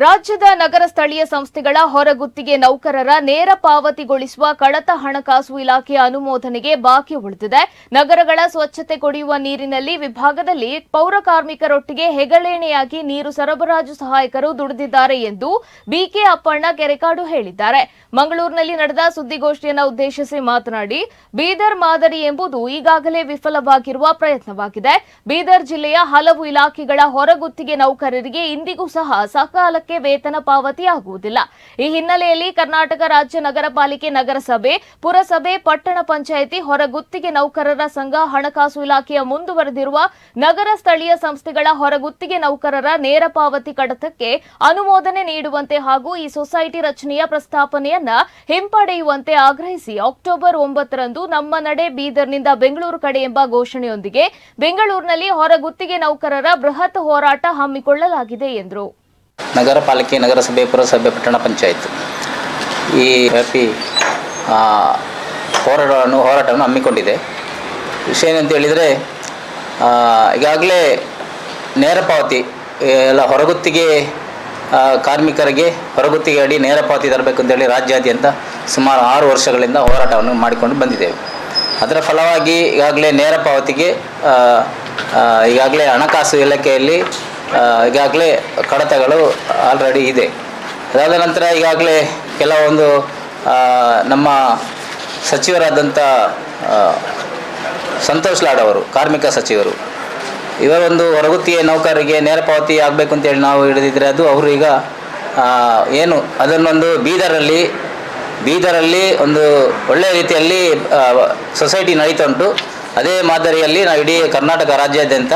ರಾಜ್ಯದ ನಗರ ಸ್ಥಳೀಯ ಸಂಸ್ಥೆಗಳ ಹೊರಗುತ್ತಿಗೆ ನೌಕರರ ನೇರ ಪಾವತಿಗೊಳಿಸುವ ಕಡತ ಹಣಕಾಸು ಇಲಾಖೆಯ ಅನುಮೋದನೆಗೆ ಬಾಕಿ ಉಳಿದಿದೆ. ನಗರಗಳ ಸ್ವಚ್ಛತೆ ಕುಡಿಯುವ ನೀರಿನಲ್ಲಿ ವಿಭಾಗದಲ್ಲಿ ಪೌರ ಕಾರ್ಮಿಕರೊಟ್ಟಿಗೆ ಹೆಗಲೇಣೆಯಾಗಿ ನೀರು ಸರಬರಾಜು ಸಹಾಯಕರು ದುಡಿದಿದ್ದಾರೆ ಎಂದು ಬಿಕೆ ಅಪ್ಪಣ್ಣ ಕೆರೆಕಾಡು ಹೇಳಿದ್ದಾರೆ. ಮಂಗಳೂರಿನಲ್ಲಿ ನಡೆದ ಸುದ್ದಿಗೋಷ್ಠಿಯನ್ನು ಉದ್ದೇಶಿಸಿ ಮಾತನಾಡಿ, ಬೀದರ್ ಮಾದರಿ ಎಂಬುದು ಈಗಾಗಲೇ ವಿಫಲವಾಗಿರುವ ಪ್ರಯತ್ನವಾಗಿದೆ. ಬೀದರ್ ಜಿಲ್ಲೆಯ ಹಲವು ಇಲಾಖೆಗಳ ಹೊರಗುತ್ತಿಗೆ ನೌಕರರಿಗೆ ಇಂದಿಗೂ ಸಹ ಸಕಾಲಕ್ಕೆ ವೇತನ ಪಾವತಿಯಾಗುವುದಿಲ್ಲ ಈ ಹಿನ್ನೆಲೆಯಲ್ಲಿ ಕರ್ನಾಟಕ ರಾಜ್ಯ ನಗರ ಪಾಲಿಕೆ ನಗರಸಭೆ, ಪುರಸಭೆ, ಪಟ್ಟಣ ಪಂಚಾಯಿತಿ ಹೊರಗುತ್ತಿಗೆ ನೌಕರರ ಸಂಘ, ಹಣಕಾಸು ಇಲಾಖೆಯ ಮುಂದುವರೆದಿರುವ ನಗರ ಸ್ಥಳೀಯ ಸಂಸ್ಥೆಗಳ ಹೊರಗುತ್ತಿಗೆ ನೌಕರರ ನೇರ ಪಾವತಿ ಕಡತಕ್ಕೆ ಅನುಮೋದನೆ ನೀಡುವಂತೆ ಹಾಗೂ ಈ ಸೊಸೈಟಿ ರಚನೆಯ ಪ್ರಸ್ತಾಪನೆಯನ್ನ ಹಿಂಪಡೆಯುವಂತೆ ಆಗ್ರಹಿಸಿ ಅಕ್ಟೋಬರ್ ಒಂಬತ್ತರಂದು ನಮ್ಮ ನಡೆ ಬೀದರ್ನಿಂದ ಬೆಂಗಳೂರು ಕಡೆ ಎಂಬ ಘೋಷಣೆಯೊಂದಿಗೆ ಬೆಂಗಳೂರಿನಲ್ಲಿ ಹೊರಗುತ್ತಿಗೆ ನೌಕರರ ಬೃಹತ್ ಹೋರಾಟ ಹಮ್ಮಿಕೊಳ್ಳಲಾಗಿದೆ ಎಂದರು. ನಗರ ಪಾಲಿಕೆ ನಗರಸಭೆ, ಪುರಸಭೆ, ಪಟ್ಟಣ ಪಂಚಾಯತ್ ಈ ವ್ಯಾಪಿ ಹೋರಾಟವನ್ನು ಹೋರಾಟವನ್ನು ಹಮ್ಮಿಕೊಂಡಿದೆ. ವಿಷಯ ಏನಂತ ಹೇಳಿದರೆ ಈಗಾಗಲೇ ನೇರ ಪಾವತಿ ಎಲ್ಲ ಹೊರಗುತ್ತಿಗೆ ಕಾರ್ಮಿಕರಿಗೆ ಹೊರಗುತ್ತಿಗೆ ಅಡಿ ನೇರ ಪಾವತಿ ತರಬೇಕು ಅಂತೇಳಿ ರಾಜ್ಯಾದ್ಯಂತ ಸುಮಾರು ಆರು ವರ್ಷಗಳಿಂದ ಹೋರಾಟವನ್ನು ಮಾಡಿಕೊಂಡು ಬಂದಿದ್ದೇವೆ. ಅದರ ಫಲವಾಗಿ ಈಗಾಗಲೇ ನೇರ ಪಾವತಿಗೆ ಈಗಾಗಲೇ ಹಣಕಾಸು ಇಲಾಖೆಯಲ್ಲಿ ಈಗಾಗಲೇ ಕಡತಗಳು ಆಲ್ರೆಡಿ ಇದೆ. ಅದಾದ ನಂತರ ಈಗಾಗಲೇ ಕೆಲವೊಂದು ನಮ್ಮ ಸಚಿವರಾದಂಥ ಸಂತೋಷ್ ಲಾಡ್ ಅವರು, ಕಾರ್ಮಿಕ ಸಚಿವರು ಇವರೊಂದು ಹೊರಗುತ್ತಿಗೆ ನೌಕರರಿಗೆ ನೇರ ಪಾವತಿ ಆಗಬೇಕು ಅಂತೇಳಿ ನಾವು ಹಿಡಿದಿದ್ರೆ ಅದು ಅವರು ಈಗ ಏನು, ಅದನ್ನೊಂದು ಬೀದರಲ್ಲಿ ಬೀದರಲ್ಲಿ ಒಂದು ಒಳ್ಳೆಯ ರೀತಿಯಲ್ಲಿ ಸೊಸೈಟಿ ನಡೀತಾ ಉಂಟು. ಅದೇ ಮಾದರಿಯಲ್ಲಿ ನಾವು ಇಡೀ ಕರ್ನಾಟಕ ರಾಜ್ಯಾದ್ಯಂತ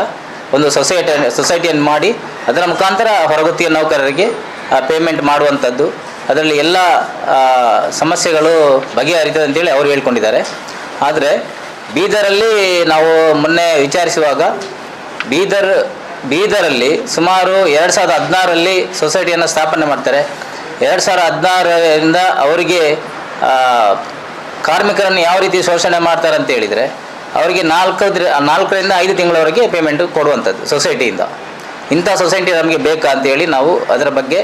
ಒಂದು ಸೊಸೈಟಿ ಸೊಸೈಟಿಯನ್ನು ಮಾಡಿ, ಅದರ ಮುಖಾಂತರ ಹೊರಗುತ್ತಿಗೆ ನೌಕರರಿಗೆ ಪೇಮೆಂಟ್ ಮಾಡುವಂಥದ್ದು. ಅದರಲ್ಲಿ ಎಲ್ಲ ಸಮಸ್ಯೆಗಳು ಬಗೆಹರಿತದೆ ಅಂತೇಳಿ ಅವರು ಹೇಳ್ಕೊಂಡಿದ್ದಾರೆ. ಆದರೆ, ಬೀದರಲ್ಲಿ ನಾವು ಮೊನ್ನೆ ವಿಚಾರಿಸುವಾಗ, ಬೀದರ್, ಬೀದರಲ್ಲಿ ಸುಮಾರು ಎರಡು ಸಾವಿರದ ಹದಿನಾರಲ್ಲಿ ಸೊಸೈಟಿಯನ್ನು ಸ್ಥಾಪನೆ ಮಾಡ್ತಾರೆ. ಎರಡು ಸಾವಿರದ ಹದಿನಾರರಿಂದ ಅವರಿಗೆ ಕಾರ್ಮಿಕರನ್ನು ಯಾವ ರೀತಿ ಶೋಷಣೆ ಮಾಡ್ತಾರೆ ಅಂತ ಹೇಳಿದರೆ ಅವರಿಗೆ ನಾಲ್ಕು ನಾಲ್ಕರಿಂದ ಐದು ತಿಂಗಳವರೆಗೆ ಪೇಮೆಂಟ್ ಕೊಡುವಂಥದ್ದು ಸೊಸೈಟಿಯಿಂದ ಇಂಥ ಸೊಸೈಟಿ ನಮಗೆ ಬೇಕಾ ಅಂತೇಳಿ ನಾವು ಅದರ ಬಗ್ಗೆ